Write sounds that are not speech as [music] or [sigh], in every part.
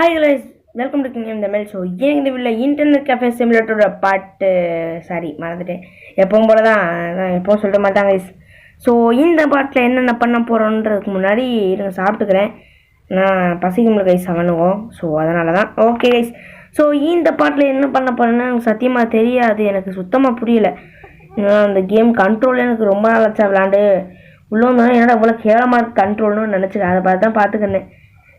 Hi guys welcome to king இந்த so ஏன் இந்த வீட்டில் இன்டர்நெட் கஃபே சிமுலேட்டரோட பாட்டு சாரி மறந்துட்டேன். எப்பவும் போல தான் எப்பவும் சொல்லிட்டு மாட்டாங்க கைஸ் ஸோ இந்த பாட்டில் என்னென்ன பண்ண போகிறோன்றதுக்கு முன்னாடி இருங்க சாப்பிட்டுக்கிறேன். நான் பசிக்கும் கைஸ் அவனுவோம் ஸோ அதனால தான் ஓகே கைஸ் ஸோ இந்த பாட்டில் என்ன பண்ண போகிறேன்னு எனக்கு சத்தியமாக தெரியாது. எனக்கு சுத்தமாக புரியல. ஏன்னா அந்த கேம் கண்ட்ரோல் எனக்கு ரொம்ப நாளாச்சா விளாண்டு. உள்ளே வந்தோடனே என்னடா இவ்வளோ கேவலமாக இருக்குது கண்ட்ரோல்னு நினச்சிக்க அதை பார்த்து தான் பார்த்துக்கினேன்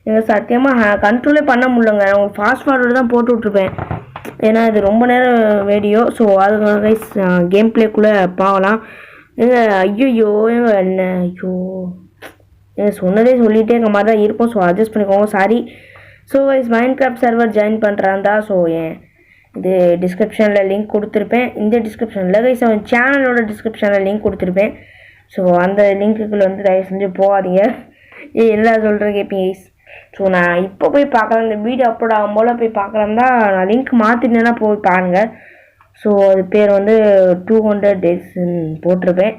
எனக்கு சத்தியமாக கண்ட்ரோலே பண்ண முடியலங்க. நான் ஃபாஸ்ட் ஃபார்வர்டு தான் போட்டு விட்ருப்பேன் ஏன்னா இது ரொம்ப நேரம் வீடியோ ஸோ அது கேம் பிளேக்குள்ளே பார்க்கலாம் எங்க ஐயோ என்ன ஐயோ. ஏங்க சொன்னதே சொல்லிகிட்டே எங்கள் மாதிரி தான் இருக்கும். ஸோ அட்ஜஸ்ட் பண்ணிக்கோங்க. சாரி ஸோ வைஸ் மைண்ட் கிராஃப்ட் சர்வர் ஜாயின் பண்ணுறாந்தா ஸோ ஏன் இது டிஸ்கிரிப்ஷனில் லிங்க் கொடுத்துருப்பேன். இந்த டிஸ்கிரிப்ஷனில் கைஸ் அவன் சேனலோட டிஸ்கிரிப்ஷனில் லிங்க் கொடுத்துருப்பேன். ஸோ அந்த லிங்க்குக்குள்ள வந்து தயவு செஞ்சு போகாதீங்க. ஏ என்ன சொல்கிறேன் கேட்பீங்க கைஸ் ஸோ நான் இப்போ போய் பார்க்கலாம் இந்த வீடியோ அப்லோட் ஆகும் போல் போய் பார்க்கலாம் தான். நான் லிங்க் மாற்றினேன்னா போய் பாருங்கள் ஸோ அது பேர் வந்து டூ ஹண்ட்ரட் டேஸ்ன்னு போட்டிருப்பேன்.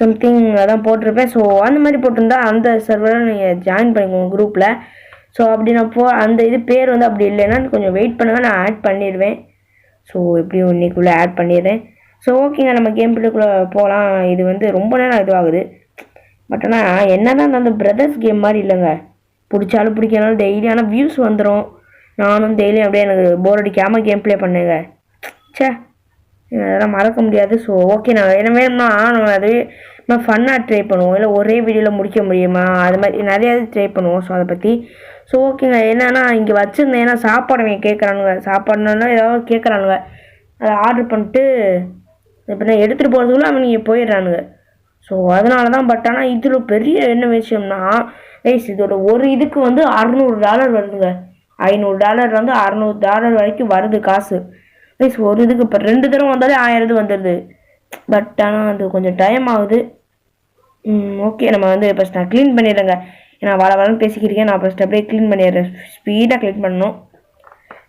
சம்திங் அதான் போட்டிருப்பேன். ஸோ அந்த மாதிரி போட்டிருந்தா அந்த சர்வரை நீங்கள் ஜாயின் பண்ணிக்கோங்க குரூப்பில் ஸோ அப்படி நான் போ அந்த இது பேர் வந்து அப்படி இல்லைன்னா கொஞ்சம் வெயிட் பண்ணுங்கள் நான் ஆட் பண்ணிடுவேன். ஸோ எப்படியும் இன்னைக்குள்ளே ஆட் பண்ணிடுறேன். ஸோ ஓகேங்க நம்ம கேம் பிள்ளைக்குள்ளே போகலாம். இது வந்து ரொம்ப நேரம் இதுவாகுது. பட் ஆனால் என்ன தான் அந்த பிரதர்ஸ் கேம் மாதிரி இல்லைங்க. பிடிச்சாலும் பிடிக்கனாலும் டெய்லி ஆனால் வியூஸ் வந்துடும் நானும் டெய்லியும் அப்படியே எனக்கு போர் அடிக்காமல் கேம் ப்ளே பண்ணுங்க. ச்சே அதெல்லாம் மறக்க முடியாது. ஸோ ஓகே நான் என்ன வேணும்னா நம்ம அது நம்ம ஃபன்னாக ட்ரை பண்ணுவோம். இல்லை ஒரே வீடியோவில் முடிக்க முடியுமா? அது மாதிரி நிறையா ட்ரை பண்ணுவோம். ஸோ அதை பற்றி ஸோ ஓகேங்க என்னன்னா இங்கே வச்சுருந்தேன். ஏன்னா சாப்பாடு அவங்க கேட்குறானுங்க. சாப்பாடுனா ஏதாவது கேட்குறானுங்க. அதை ஆர்டர் பண்ணிட்டு இப்போ நான் எடுத்துகிட்டு போகிறதுக்குள்ள அவனுங்க போயிடுறானுங்க. ஸோ அதனால தான் பட் ஆனால் இதில் பெரிய என்ன விஷயம்னா கைஸ் இதோட ஒரு இதுக்கு வந்து அறநூறு டாலர் வருதுங்க. ஐநூறு டாலர் வந்து அறநூறு டாலர் வரைக்கும் வருது காசு. கைஸ் ஒரு இதுக்கு இப்போ ரெண்டு தடவை வந்தாலே ஆயிரம் இது வந்துடுது பட் ஆனால் அது கொஞ்சம் டைம் ஆகுது. ஓகே நம்ம வந்து ஃபஸ்ட் நான் க்ளீன் பண்ணிடுறேங்க. ஏன்னா வள வளன்னு பேசிக்கிறீங்க நான் ஃபஸ்ட் அப்படியே க்ளீன் பண்ணிடுறேன். ஸ்பீடாக க்ளீன் பண்ணணும்.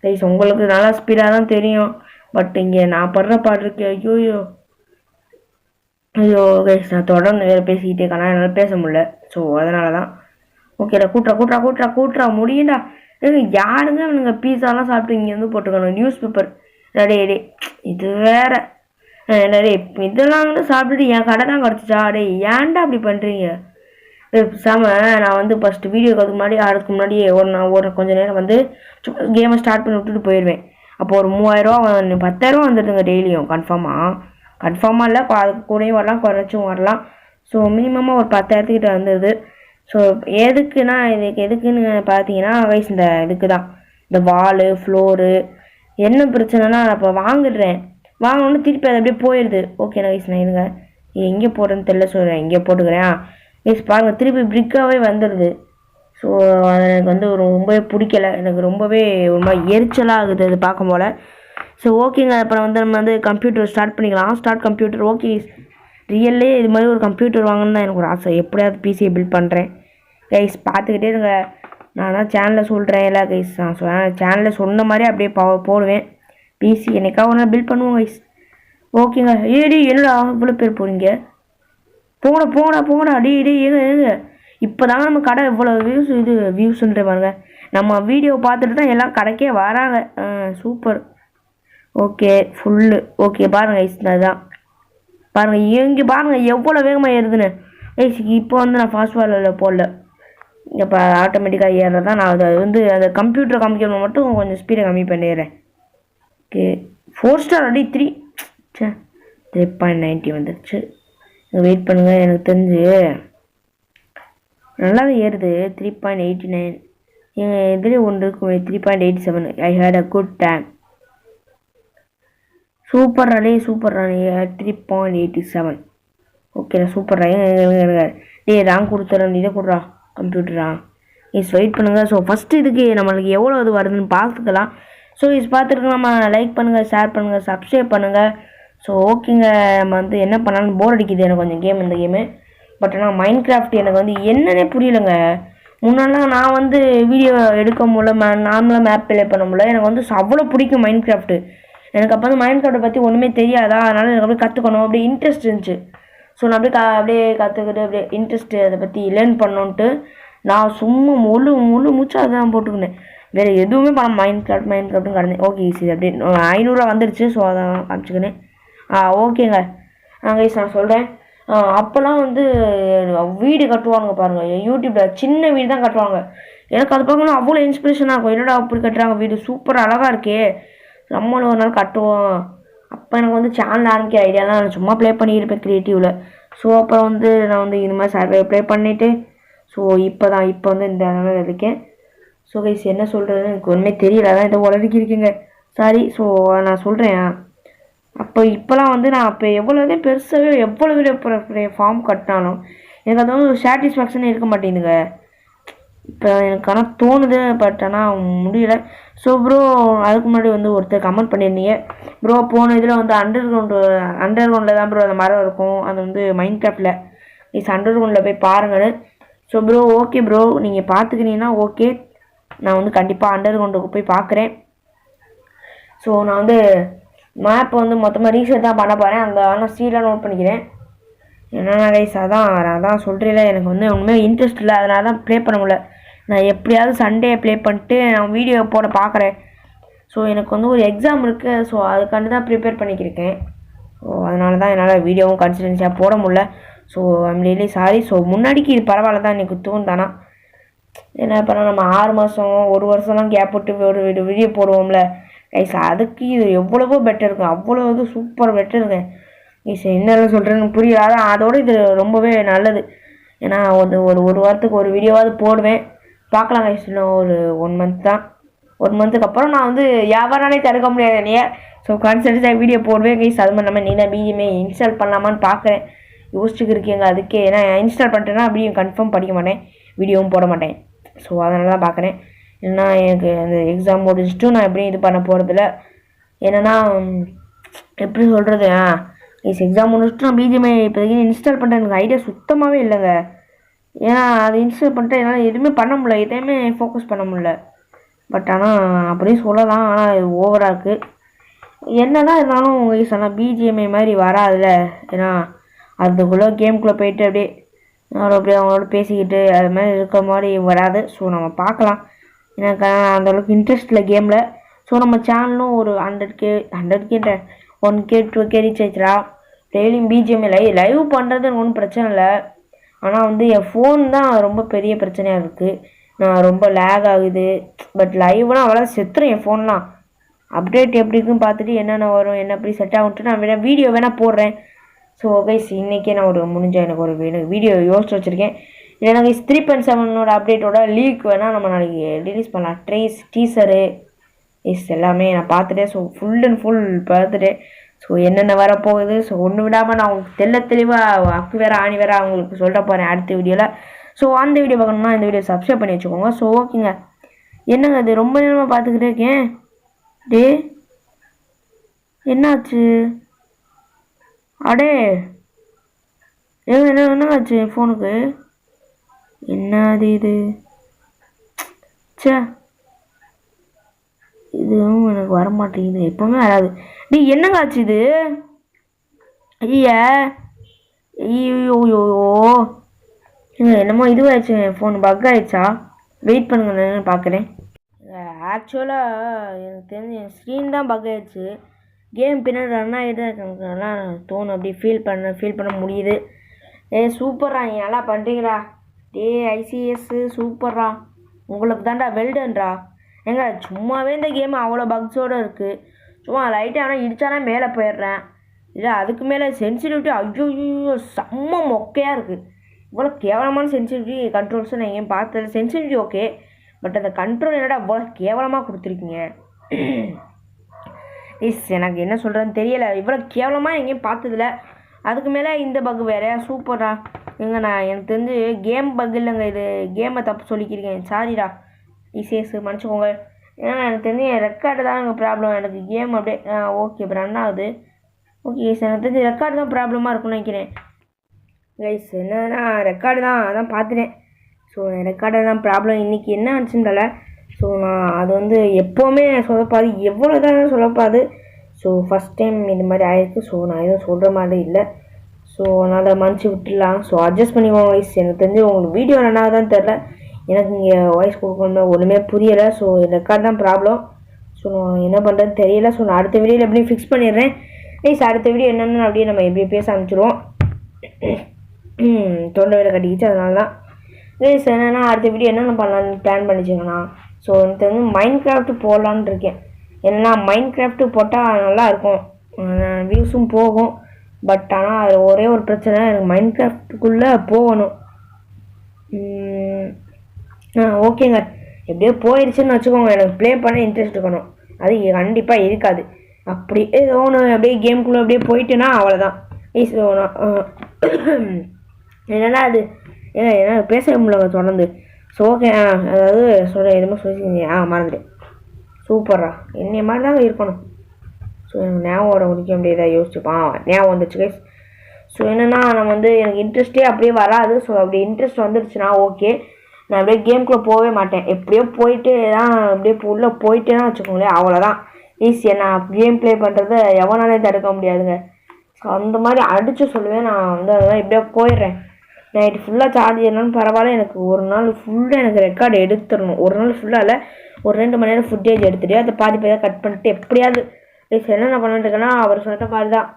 கைஸ் உங்களுக்கு நல்லா ஸ்பீடாக தான் தெரியும். பட் இங்கே நான் படுற பாடு இருக்கு. ஐயோயோ. ஐயோ கைஸ் நான் தொடர்ந்து வேறு பேசிக்கிட்டே இருக்கேன்? என்னால் பேச முடியல. ஸோ அதனால தான் ஓகேடா கூட்டுறா கூட்டுறா கூட்டுறா கூட்டுறா முடியும்டா. ஏங்க யாருங்க இவனுங்க பீஸாலாம் சாப்பிட்டு இங்கேருந்து போட்டுக்கணும்? நியூஸ் பேப்பர் ரெடி டே இது வேற. டே இதெல்லாம் வந்து சாப்பிட்டுட்டு என் கடை தான் கிடச்சிச்சா? டே ஏன்டா அப்படி பண்ணுறீங்க சாம நான் வந்து ஃபஸ்ட்டு வீடியோக்கு அதுக்கு முன்னாடி அதுக்கு முன்னாடி ஒரு நான் ஒரு கொஞ்ச நேரம் வந்து கேமை ஸ்டார்ட் பண்ணி விட்டுட்டு போயிடுவேன் அப்போ ஒரு மூவாயிரரூவா பத்தாயிரரூவா வந்துடுதுங்க டெய்லியும் கன்ஃபார்மாக கன்ஃபார்மாக இல்லை அதுக்கு கூடயும் வரலாம் குறைச்சும் வரலாம். ஸோ மினிமமாக ஒரு பத்தாயிரத்துக்கிட்ட வந்துடுது ஸோ எதுக்குன்னா இதுக்கு எதுக்குன்னு பார்த்தீங்கன்னா வயசு இந்த இதுக்கு தான் இந்த வாலு ஃப்ளோரு என்ன பிரச்சனைனா நான் இப்போ வாங்கிடுறேன். வாங்கணும்னு திருப்பி அது அப்படியே போயிடுது. ஓகே நான் வயசு நான் இருங்க. எங்கே போடுறேன்னு தெரியல சொல்கிறேன் எங்கே போட்டுக்கிறேன். வயசு பாருங்கள் திருப்பி பிரிக்காகவே வந்துடுது. ஸோ அது எனக்கு வந்து ரொம்பவே பிடிக்கல. எனக்கு ரொம்பவே ஒரு மாதிரி எரிச்சலாக ஆகுது அது பார்க்கும் போல். ஸோ ஓகேங்க அப்புறம் வந்து நம்ம வந்து கம்ப்யூட்டர் ஸ்டார்ட் பண்ணிக்கலாம். ஸ்டார்ட் கம்ப்யூட்டர் ஓகே ரியல்லே இது மாதிரி ஒரு கம்ப்யூட்டர் வாங்கணும்னு தான் எனக்கு ஒரு ஆசை. எப்படியாவது பிசியை பில்ட் பண்ணுறேன் கைஸ் பார்த்துக்கிட்டே இருங்க. நான் தான் சேனலில் சொல்கிறேன் எல்லா கைஸ் நான் சேனலில் சொன்ன மாதிரி அப்படியே போடுவேன். பிசி என்னைக்காக ஒன்றா பில்ட் பண்ணுவோம் கைஸ் ஓகேங்க ஏடி என்னடா இவ்வளோ பேர் போகிறீங்க போங்கடா போங்கடா போங்கடா. அடி இடி ஏங்க ஏங்க. இப்போ தாங்க நம்ம கடை இவ்வளோ வியூஸ் இது வியூஸ்ன்ற பாருங்க. நம்ம வீடியோ பார்த்துட்டு தான் எல்லாம் கடைக்கே வராங்க. சூப்பர் ஓகே ஃபுல்லு ஓகே பாருங்கள் ஐஸ் அதுதான். பாருங்கள் இங்கே பாருங்கள் எவ்வளோ வேகமாக ஏறுதுன்னு. ஐஸ் இப்போ வந்து நான் ஃபாஸ்ட் ஃபார்வர்டில் போடல. இப்போ ஆட்டோமேட்டிக்காக ஏறுறது தான் நான் அதை வந்து அந்த கம்ப்யூட்டர் காமிக்கணும் மட்டும் கொஞ்சம் ஸ்பீடை கம்மி பண்ணிடுறேன் ஓகே. ஃபோர் ஸ்டார் அடி த்ரீ சே த்ரீ பாயிண்ட் நைன்ட்டி வந்துடுச்சு வெயிட் பண்ணுங்கள் எனக்கு தெரிஞ்சு. நல்லா தான் ஏறுது த்ரீ பாயிண்ட் எயிட்டி நைன் எங்கள் எதிரே ஒன்று இருக்கும் three point eighty seven I had a good time super ரனே super ராணி த்ரீ பாயிண்ட் எயிட்டி செவன் ஓகேண்ணா சூப்பர் ரன் டே ராங் கொடுத்துறேன் இதை கொடுறா கம்ப்யூட்டரா இஸ் வெயிட் பண்ணுங்கள் ஸோ ஃபஸ்ட்டு இதுக்கு நம்மளுக்கு எவ்வளோ இது வருதுன்னு பார்த்துக்கலாம். ஸோ இஸ் பார்த்துருக்கு நம்ம லைக் பண்ணுங்கள் ஷேர் பண்ணுங்கள் சப்ஸ்கிரைப் பண்ணுங்கள் ஸோ ஓகேங்க நம்ம வந்து என்ன பண்ணாலும் போர் அடிக்குது. எனக்கு கொஞ்சம் கேம் இந்த கேமு பட் ஆனால் மைண்ட் கிராஃப்ட் எனக்கு வந்து என்னன்னே புரியலைங்க. முன்னெல்லாம் நான் வந்து வீடியோ எடுக்க முடியல மே நார்மலாக மேப் பிளே பண்ண முடியல. எனக்கு வந்து அவ்வளோ பிடிக்கும் மைண்ட் கிராஃப்ட்டு எனக்கு அப்போ வந்து மைண்ட் கிராஃப்ட்டை பற்றி ஒன்றுமே தெரியாதா? அதனால் எனக்கு அப்படியே கற்றுக்கணும் அப்படியே இன்ட்ரெஸ்ட் இருந்துச்சு. ஸோ நான் அப்படியே க அப்படியே கற்றுக்கிட்டு அப்படியே இன்ட்ரெஸ்ட்டு அதை பற்றி லேர்ன் பண்ணோன்ட்டு நான் சும்மா முழு முழு மூச்சு தான் போட்டுக்கினேன். வேறு எதுவுமே பண்ண மைண்ட் கிராஃப்ட் மைண்ட் கிராஃப்ட்னு கடந்தேன் ஓகே ஈஸி அப்படி ஐநூறுரூவா வந்துடுச்சு ஸோ அதை காமிச்சுக்கினேன். ஆ ஓகேங்க ஆ கைஸ் நான் சொல்கிறேன் அப்போல்லாம் வந்து வீடு கட்டுவாங்க பாருங்கள் யூடியூப்பில் சின்ன வீடு தான் கட்டுவாங்க. எனக்கு அது பார்க்கணும் அவ்வளோ இன்ஸ்பிரேஷனாக இருக்கும். என்னடா அப்படி கட்டுறாங்க? வீடு சூப்பர் அழகாக இருக்கே. நம்மளும் ஒரு நாள் கட்டுவோம். அப்போ எனக்கு வந்து சேனல் ஆரம்பிக்க ஐடியாலாம் நான் சும்மா ப்ளே பண்ணியிருப்பேன் க்ரியேட்டிவில் ஸோ அப்புறம் வந்து நான் வந்து இது மாதிரி சர்வே ப்ளே பண்ணிவிட்டு ஸோ இப்போ தான் இப்போ வந்து இந்த நிலையில் இருக்கேன். ஸோ கைஸ் என்ன சொல்கிறதுன்னு எனக்கு ஒன்றுமே தெரியல. அதான் இதை உலகிக்கு இருக்கீங்க. சாரி ஸோ நான் சொல்கிறேன் அப்போ இப்போலாம் வந்து நான் அப்போ எவ்வளோதே பெருசாகவே எவ்வளோ வீடியோ ஃபார்ம் கட்டினாலும் எனக்கு அது வந்து ஒரு சாட்டிஸ்ஃபேக்ஷனே இருக்க மாட்டேங்குதுங்க. இப்போ எனக்கு ஆனால் தோணுது பட் ஆனால் முடியல. ஸோ ப்ரோ அதுக்கு முன்னாடி வந்து ஒருத்தர் கமெண்ட் பண்ணியிருந்தீங்க. ப்ரோ போன இதில் வந்து அண்டர் கிரவுண்டு அண்டர் கிரவுண்டில் தான் ப்ரோ அந்த மரம் இருக்கும். அது வந்து மைண்ட் கிராஃப்டில் இஸ் அண்டர் கிரவுண்டில் போய் பாருங்கள் ஸோ ப்ரோ ஓகே ப்ரோ நீங்கள் பார்த்துக்கினீங்கன்னா ஓகே நான் வந்து கண்டிப்பாக அண்டர் கிரவுண்டுக்கு போய் பார்க்குறேன் ஸோ நான் வந்து மேப் வந்து மொத்தமாக ரீசெட் தான் பண்ண போகிறேன் அந்த ஆனால் சீலாம் நோட் பண்ணிக்கிறேன். என்னென்ன கைஸ் அதான் அதான் சொல்கிறீங்களே எனக்கு வந்து ஒன்றுமே இன்ட்ரெஸ்ட் இல்லை. அதனால தான் ப்ளே பண்ண முடியல. நான் எப்படியாவது சண்டே ப்ளே பண்ணிட்டு நான் வீடியோ போட பார்க்குறேன் ஸோ எனக்கு வந்து ஒரு எக்ஸாம் இருக்குது ஸோ அதுக்காண்டி தான் ப்ரிப்பேர் பண்ணிக்கிருக்கேன். ஸோ அதனால தான் என்னால் வீடியோவும் கன்சிடென்சியாக போட முடில so I'm really sorry so முன்னாடிக்கு இது பரவாயில்ல தான் எனக்கு தூண்டானா என்ன பண்ண நம்ம ஆறு மாதம் ஒரு வருஷம்லாம் கேப் விட்டு ஒரு வீடியோ வீடியோ போடுவோம்ல. கைஸ் அதுக்கு இது எவ்வளவோ பெட்டர் இருக்கும் அவ்வளோ இது சூப்பர் பெட்டர் இருக்கு. கைஸ் என்னெல்லாம் சொல்கிறேன்னு புரியல. அதோட இது ரொம்பவே நல்லது. ஏன்னா ஒரு ஒரு ஒரு வாரத்துக்கு ஒரு வீடியோவாவது போடுவேன். பார்க்கலாம் கைஸ் இன்னும் ஒரு ஒன் மந்த் தான். ஒன் மந்த்துக்கு அப்புறம் நான் வந்து வியாபாரம்னாலே தடுக்க முடியாது என்னைய. ஸோ கான்சன்ட்ரேட்டாக வீடியோ போடுவேன் கைஸ் அது மாதிரி நம்ம நீ தான் பிஜிஎம்ஐ இன்ஸ்டால் பண்ணலாமான்னு பார்க்குறேன் யோசிச்சுக்கு இருக்கீங்க அதுக்கே. ஏன்னா இன்ஸ்டால் பண்ணிட்டேன்னா அப்படியே கன்ஃபார்ம் படிக்க மாட்டேன். வீடியோவும் போட மாட்டேன். ஸோ அதனால தான் பார்க்குறேன் ஏன்னா எனக்கு அந்த எக்ஸாம் முடிச்சுட்டும் நான் எப்படியும் இது பண்ண போகிறதில்ல என்னென்னா எப்படி சொல்கிறது ஆ இஸ் எக்ஸாம் முடிச்சுட்டு நான் பிஜிஎம்ஐ இப்போதைக்கு இன்ஸ்டால் பண்ணுற எனக்கு ஐடியா சுத்தமாகவே இல்லைங்க. ஏன்னா அதை இன்ஸ்டால் பண்ணிட்டு என்னால் எதுவுமே பண்ண முடியல. எதையுமே ஃபோக்கஸ் பண்ண முடியல. பட் ஆனால் அப்படியே சொல்லலாம். ஆனால் இது ஓவராக இருக்குது என்ன தான் இருந்தாலும் உங்கள் சொன்னால் பிஜிஎம்ஐ மாதிரி வராதுல்ல. ஏன்னா அதுக்குள்ளே கேம்குள்ளே போயிட்டு அப்படியே அவரோட அப்படியே அவங்களோட பேசிக்கிட்டு அது மாதிரி இருக்கிற மாதிரி வராது. ஸோ நம்ம பார்க்கலாம். எனக்கு அந்தளவுக்கு இன்ட்ரெஸ்ட் இல்லை கேமில் ஸோ நம்ம சேனலும் ஒரு ஹண்ட்ரட் கே ஹண்ட்ரட் கேட்ட one K two K reach ஆயிடுச்சுடா டெய்லியும் பிஜிஎம்ஐ லைவ் லைவ் பண்ணுறது ஒன்றும் பிரச்சனை இல்லை. ஆனால் வந்து என் ஃபோன் தான் ரொம்ப பெரிய பிரச்சனையாக இருக்குது நான் ரொம்ப லேக் ஆகுது. பட் லைவ்னால் அவ்வளோ செத்துரும் என் ஃபோன்லாம் அப்டேட் எப்படி இருக்குன்னு பார்த்துட்டு என்னென்ன வரும் என்ன எப்படி செட் ஆகுன்ட்டு நான் வேணால் வீடியோ வேணால் போடுறேன். ஸோ கைஸ் இன்றைக்கே நான் ஒரு முடிஞ்ச எனக்கு ஒரு எனக்கு வீடியோ யோசிச்சு வச்சுருக்கேன். இல்லைனா கைஸ் த்ரீ பாயிண்ட் செவனோட அப்டேட்டோட லீக் வேணால் நம்ம நாளைக்கு ரிலீஸ் பண்ணலாம். ட்ரேஸ் டீசரு இஸ் எல்லாமே நான் பார்த்துட்டேன். ஸோ ஃபுல் அண்ட் ஃபுல் பார்த்துட்டேன். ஸோ என்னென்ன வரப்போகுது? ஸோ ஒன்று விடாமல் நான் உங்களுக்கு தெல்ல தெளிவாக அக்கு வேறு ஆணி வேற அவங்களுக்கு சொல்ல போகிறேன் அடுத்த வீடியோவில் ஸோ அந்த வீடியோ பார்க்கணும்னா இந்த வீடியோ சப்ஸ்கிரைப் பண்ணி வச்சுக்கோங்க. ஸோ ஓகேங்க என்னங்க அது ரொம்ப நேரமாக பார்த்துக்கிட்டே இருக்கேன். டே என்னாச்சு? அடே. ஏங்க என்ன என்னங்காச்சு என் ஃபோனுக்கு என்னது இது? ச்சே. இதுவும் எனக்கு வர மாட்டேங்குது வராது? நீ என்னங்க ஆச்சு இது? ஐயா ஐயோ ஏங்க என்னமோ இதுவாயிடுச்சு என் ஃபோன் பக் ஆயிடுச்சா வெயிட் பண்ணுங்க நான் பார்க்குறேன் ஆக்சுவலாக எனக்கு தெரிஞ்சு என் ஸ்க்ரீன் தான் பக் ஆயிடுச்சு கேம் பின்னாடி ரன் ஆகிட்டு தான் தோணும். அப்படி ஃபீல் பண்ண ஃபீல் பண்ண முடியுது. ஏ சூப்பர்ரா நீ நல்லா பண்ணுறீங்களா டே ஐசிஎஸ்ஸு சூப்பர்ரா உங்களுக்கு தாண்டா வெல்டன்டா ஏங்க சும்மாவே இந்த கேம் அவ்வளோ பக்ஸோடு இருக்குது சும்மா லைட்டாக ஆனால் இடித்தானே மேலே போயிடுறேன். இல்லை அதுக்கு மேலே சென்சிட்டிவிட்டி ஐயோ செம்ம மொக்கையாக இருக்குது இவ்வளோ கேவலமான சென்சிட்டிவிட்டி கண்ட்ரோல்ஸும் நான் எங்கேயும் பார்த்தது சென்சிட்டிவிட்டி ஓகே பட் அந்த கண்ட்ரோல் என்னடா இவ்வளோ கேவலமாக கொடுத்துருக்கீங்க? இஸ் எனக்கு என்ன சொல்கிறதுன்னு தெரியலை. இவ்வளோ கேவலமாக எங்கேயும் பார்த்ததில்ல. அதுக்கு மேலே இந்த பக் வேறு சூப்பர்டா எங்க நான் எனக்கு தெரிஞ்சு கேம் பக் இல்லைங்க இது. கேமை தப்பு சொல்லிக்கிறீங்க. சாரிடா இசிஎஸ் மன்னிச்சுக்கோங்க. ஏன்னா எனக்கு தெரிஞ்சு என் ரெக்கார்டு தான் எனக்கு ப்ராப்ளம் எனக்கு கேம் அப்படியே ஓகே இப்போ ரன் ஆகுது. ஓகே சார் எனக்கு தெரிஞ்சு ரெக்கார்டு தான் ப்ராப்ளமாக இருக்கும்னு நினைக்கிறேன். கைஸ் என்னன்னா ரெக்கார்டு தான் அதான் பார்த்துட்டேன். ஸோ ரெக்கார்டு தான் ப்ராப்ளம் இன்றைக்கி என்ன ஆச்சுன்னு தெரியல. ஸோ நான் அது வந்து எப்போவுமே சொல்லப்பாது எவ்வளோ தான் சொல்லப்பாது ஸோ ஃபஸ்ட் டைம் இந்த மாதிரி ஆயிருக்கு. ஸோ நான் எதுவும் சொல்கிற மாதிரி இல்லை. ஸோ அதனால் மன்னிச்சு விட்டுடலாம். ஸோ அட்ஜஸ்ட் பண்ணிக்கோங்க கைஸ் எனக்கு தெரிஞ்சு உங்களுக்கு வீடியோ ரன் ஆகுதான்னு தெரில எனக்கு இங்கே வாய்ஸ் கொடுக்கணும் ஒன்றுமே புரியலை. ஸோ ரெக்கார்ட் தான் ப்ராப்ளம் ஸோ நான் என்ன பண்ணுறேன்னு தெரியல. ஸோ நான் அடுத்த வீடியோவில் எப்படியும் ஃபிக்ஸ் பண்ணிடுறேன். ப்ளீஸ் அடுத்த வீடியோ என்னென்னு அப்படியே நம்ம எப்படி பேச அனுப்பிச்சிருவோம் [clears throat] தொண்டை வேலை கட்டிக்கிச்சு அதனால தான் ப்ளீஸ் என்னென்னா அடுத்த வீடியோ என்னென்ன பண்ணலான்னு பிளான் பண்ணிச்சுங்கண்ணா ஸோ எனக்கு வந்து மைண்ட் கிராஃப்ட் போடலான்னு இருக்கேன். என்னன்னா மைண்ட் கிராஃப்ட்டு போட்டால் நல்லா இருக்கும். வியூஸும் போகும். பட் ஆனால் அது ஒரே ஒரு பிரச்சனை. எனக்கு மைண்ட் கிராஃப்ட்டுக்குள்ளே போகணும். ஆ ஓகேங்க. எப்படியோ போயிடுச்சுன்னு வச்சுக்கோங்க. எனக்கு ப்ளே பண்ண இன்ட்ரெஸ்ட் இருக்கணும். அது கண்டிப்பாக இருக்காது. அப்படி ஏதோ ஒன்று அப்படியே கேம்குள்ளே அப்படியே போயிட்டுனா அவ்வளோதான் ப்ளீஸ் என்னன்னா அது ஏன்னா என்ன பேச முடியல தொடர்ந்து. ஸோ ஓகே ஆ அதாவது சொல்ல எதுவுமே சொல்லிச்சிங்க ஆ மறந்துட்டேன். சூப்பரா என்னைய மாதிரி தாங்க இருக்கணும். ஸோ எனக்கு ஞாபகம் முடிக்க முடியாதா யோசிச்சுப்பான் ஞாபகம் வந்துச்சு கைஸ் ஸோ என்னென்னா நம்ம வந்து எனக்கு இன்ட்ரெஸ்ட்டே அப்படியே வராது. ஸோ அப்படி இன்ட்ரெஸ்ட் வந்துடுச்சுன்னா ஓகே நான் அப்படியே கேம்குள்ளே போகவே மாட்டேன். எப்படியோ போயிட்டு தான் அப்படியே உள்ளே போயிட்டேன்னா வச்சுக்கோங்களேன் அவ்வளோதான் ஈஸியாக நான் கேம் ப்ளே பண்ணுறத எவனாலே தடுக்க முடியாதுங்க. ஸோ அந்த மாதிரி அடித்து சொல்லுவேன். நான் வந்து அதெல்லாம் எப்படியோ போயிடுறேன். நைட்டு ஃபுல்லாக சார்ஜ் ஏறினாலும் பரவாயில்ல. எனக்கு ஒரு நாள் ஃபுல்லாக எனக்கு ரெக்கார்டு எடுத்துடணும். ஒரு நாள் ஃபுல்லாக இல்லை ஒரு ரெண்டு மணி நேரம் ஃபுட்டேஜ் எடுத்துகிட்டே அதை பாதி பாதி கட் பண்ணிட்டு எப்படியாவது ப்ளீஸ் என்னென்ன பண்ணிட்டு இருக்கேன்னா அவர் சொன்ன மாதிரி தான்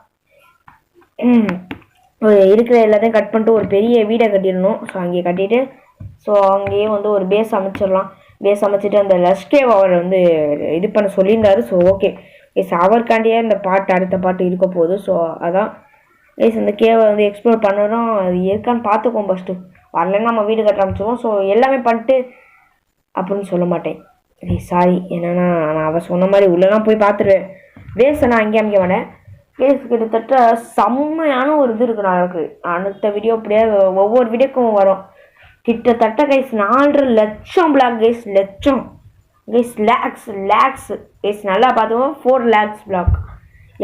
[clears throat] இருக்கிற எல்லாத்தையும் கட் பண்ணிட்டு ஒரு பெரிய வீடை கட்டிடணும். ஸோ அங்கே கட்டிட்டு ஸோ அங்கேயே வந்து ஒரு பேஸ் அமைச்சிடலாம். பேஸ் அமைச்சிட்டு அந்த லஷ்கேவ் அவர் வந்து இது பண்ண சொல்லியிருந்தாரு. ஸோ ஓகே எஸ் அவருக்காண்டியே இந்த பாட்டு அடுத்த பாட்டு இருக்க போகுது. ஸோ அதான். எஸ் இந்த கேவை வந்து எக்ஸ்ப்ளோர் பண்ணணும். அது இருக்கான்னு பார்த்துக்குவோம் ஃபஸ்ட்டு வரலன்னா நம்ம வீடு கட்ட ஆரம்பிச்சிடுவோம் ஸோ எல்லாமே பண்ணிட்டு அப்படின்னு சொல்ல மாட்டேன். சாரி என்னன்னா நான் அவள் சொன்ன மாதிரி உள்ளெல்லாம் போய் பார்த்துருவேன். வேஸை நான் அங்கே அமைக்க மாட்டேன். வேஸ் கிட்டத்தட்ட செம்மையான ஒரு இது இருக்கு எனக்கு அடுத்த வீடியோ அப்படியே ஒவ்வொரு வீடியோக்கும் வரும். கிட்டத்தட்ட கைஸ் நாலரை லட்சம் பிளாக் கைஸ் லட்சம். கைஸ் லேக்ஸ் லேக்ஸ் கைஸ் நல்லா பார்த்துக்கோங்க ஃபோர் லேக்ஸ் பிளாக்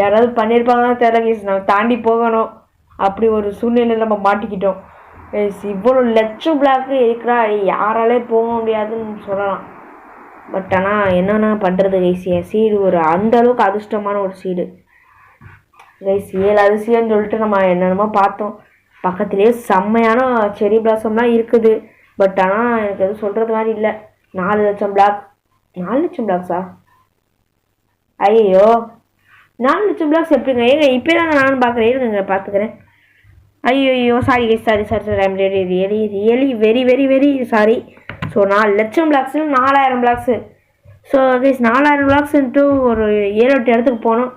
யாராவது பண்ணியிருப்பாங்கன்னு தெரியல கைஸ் நம்ம தாண்டி போகணும். அப்படி ஒரு சூழ்நிலையில் நம்ம மாட்டிக்கிட்டோம். கைஸ் இவ்வளோ லட்சம் பிளாக்கு இருக்கிறா யாராலே போக முடியாதுன்னு சொல்லலாம். பட் ஆனால் என்னென்ன பண்ணுறது கைஸ் என் சீடு ஒரு அந்த அளவுக்கு அதிர்ஷ்டமான ஒரு சீடு கைஸ் ஏழு அதிசயம்னு சொல்லிட்டு நம்ம என்னென்னமோ பார்த்தோம். பக்கத்துலேயே செம்மையான செரி பிளாசம்லாம் இருக்குது. பட் ஆனால் எனக்கு எதுவும் சொல்கிறது மாதிரி இல்லை. நாலு லட்சம் பிளாக் நாலு லட்சம் பிளாக்ஸா ஐயோ நாலு லட்சம் பிளாக்ஸ் எப்படிங்க? ஏங்க இப்போ தான் நானும் பார்க்குறேன் இருங்க பார்த்துக்கிறேன் ஐயோ ஐயோ sorry sorry sorry sorry I'm ready really really very very very sorry so நாலு லட்சம் பிளாக்ஸு நாலாயிரம் பிளாக்ஸு ஸோ கைஸ் நாலாயிரம் பிளாக்ஸ்ன்ட்டு ஒரு ஏழு எட்டு இடத்துக்கு போனோம்.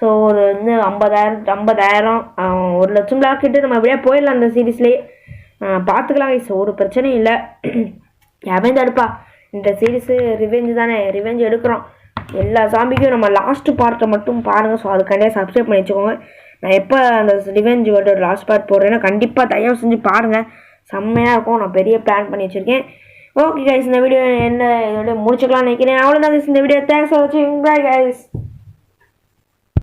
ஸோ ஒரு வந்து ஐம்பதாயிரம் ஐம்பதாயிரம் ஒரு லட்சம் பிளாக் கிட்ட நம்ம எப்படியா போயிடலாம் அந்த சீரீஸ்லேயே பார்த்துக்கலாம் கைஸ் ஒரு பிரச்சனையும் இல்லை. எவன் தடுப்பா இந்த சீரீஸு ரிவெஞ்சு தானே. ரிவெஞ்ச் எடுக்கிறோம். எல்லா சாம்பிக்கும் நம்ம லாஸ்ட் பார்ட்டை மட்டும் பாருங்கள் ஸோ அதுக்காண்டியே சப்ஸ்கிரைப் பண்ணி வச்சுக்கோங்க. நான் எப்போ அந்த ரிவெஞ்ச் வந்து லாஸ்ட் பார்ட் போடுறேன்னா கண்டிப்பாக தயவு செஞ்சு பாருங்கள் செம்மையாக இருக்கும். நான் பெரிய பிளான் பண்ணி வச்சுருக்கேன். ஓகே கைஸ் இந்த வீடியோ என்ன இதோட முடிச்சுக்கலாம்னு நினைக்கிறேன். அவ்வளோதான் guys. இந்த வீடியோ தேங்க்ஸ் ஃபார் வாட்சிங் பை கைஸ்